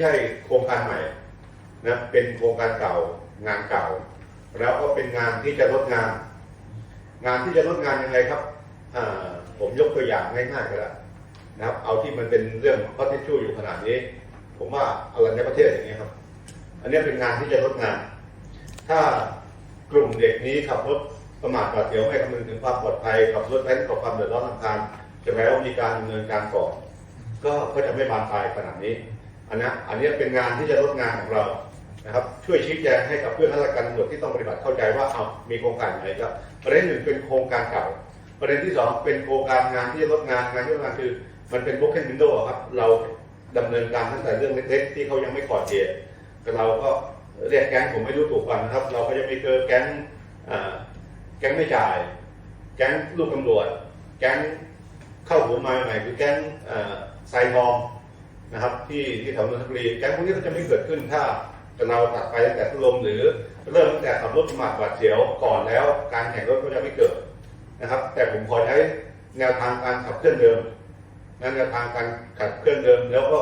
ใช่โครงการใหม่นะเป็นโครงการเก่างานเก่า แล้วก็เป็นงานที่จะลดงาน งานที่จะลดงานยังไงครับผมยกตัวอย่างง่ายๆก็ได้นะครับ เอาที่มันเป็นเรื่องข้อที่ชู่อยู่ขนาดนี้ ผมว่าอะไรัญญประเทศอย่างนี้ครับ อันนี้เป็นงานที่จะลดงาน ถ้ากลุ่มเด็กนี้ขับรถประมาทหวาดเสียวไม่คำนึงถึงความปลอดภัยขับรถแว้นก่อความเดือดร้อนรำคาญจะแม้ว่ามีการดำเนินการก่อนก็ก็จะไม่บานปลายขนาดนี้ อันนี้อันนี้เป็นงานที่จะลดงานของเรานะครับช่วยชี้แจงให้กับเพื่อนข้าราชการตำรวจที่ต้องปฏิบัติเข้าใจว่าเอามีโครงการอะไรครับประเด็นหนึ่งเป็นโครงการเก่า ประเด็นที่สองเป็นโครงการงานที่จะลดงานงานที่ลดงานคือ มันเป็น broken window อะครับเราดำเนินการตั้งแต่เรื่องเล็กๆที่เขายังไม่ก่อเหตุแต่เราก็เรียกแก๊งผมไม่รู้ถูกกันนะครับ เราก็จะมีเจอแก๊งแก๊งไม่จ่าย แก๊งลูกตำรวจ แก๊งเข้าหัวมาใหม่คือแก๊งไซทอง นะครับ ที่ที่แถวนนทบุรีแก๊งพวกนี้ก็จะไม่เกิดขึ้นถ้าเราตัดไปตั้งแต่ทุลมหรือเริ่มตั้งแต่ขับรถประมาทหวาดเสียวก่อนแล้วการแข่งรถก็จะไม่เกิดนะครับ แต่ผมขอใช้แนวทางการขับเคลื่อนเดิมนั่นแนวทางการขัดเคลื่อนเดิม แล้วก็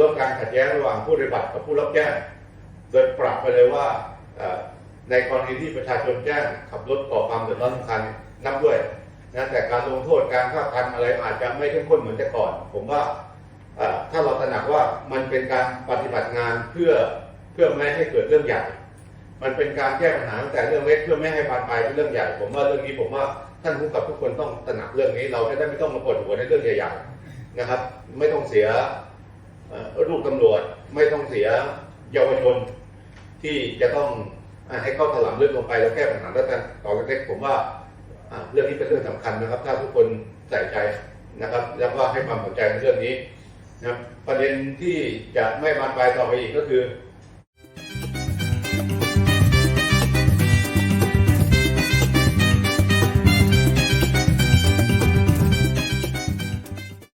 ลดการขัดแย้งระหว่างผู้ปฏิบัติกับผู้รับแจ้งโดยปรับไปเลยว่าในกรณีที่ประชาชนแจ้งขับรถก่อความเดือดร้อนรำคาญนับด้วยนะแต่การลงโทษการฆ่าพันอะไรอาจจะไม่เข้มข้นเหมือนแต่ก่อน ผมว่า ถ้าเราตระหนักว่ามันเป็นการปฏิบัติงานเพื่อเพื่อไม่ให้เกิดเรื่องใหญ่ มันเป็นการแก้ปัญหาตั้งแต่เรื่องเล็กเพื่อไม่ให้บานปลายเป็นเรื่องใหญ่ ผมว่าเรื่องนี้ผมว่าท่านผู้กับทุกคนต้องตระหนักเรื่องนี้ เราจะได้ไม่ต้องมาปวดหัวในเรื่องใหญ่ๆนะครับ ไม่ต้องเสียลูกตำรวจไม่ต้องเสียเยาวชนที่จะต้องให้เข้าถลำลึกลงไปแล้วแก้ปัญหาแล้วกันต่อเล็กๆผมว่าเรื่องนี้เป็นเรื่องสำคัญนะครับ ถ้าทุกคนใส่ใจนะครับ แล้วก็ให้ความสนใจในเรื่องนี้ นะประเด็นที่จะไม่บานปลายต่อไปอีกก็คือ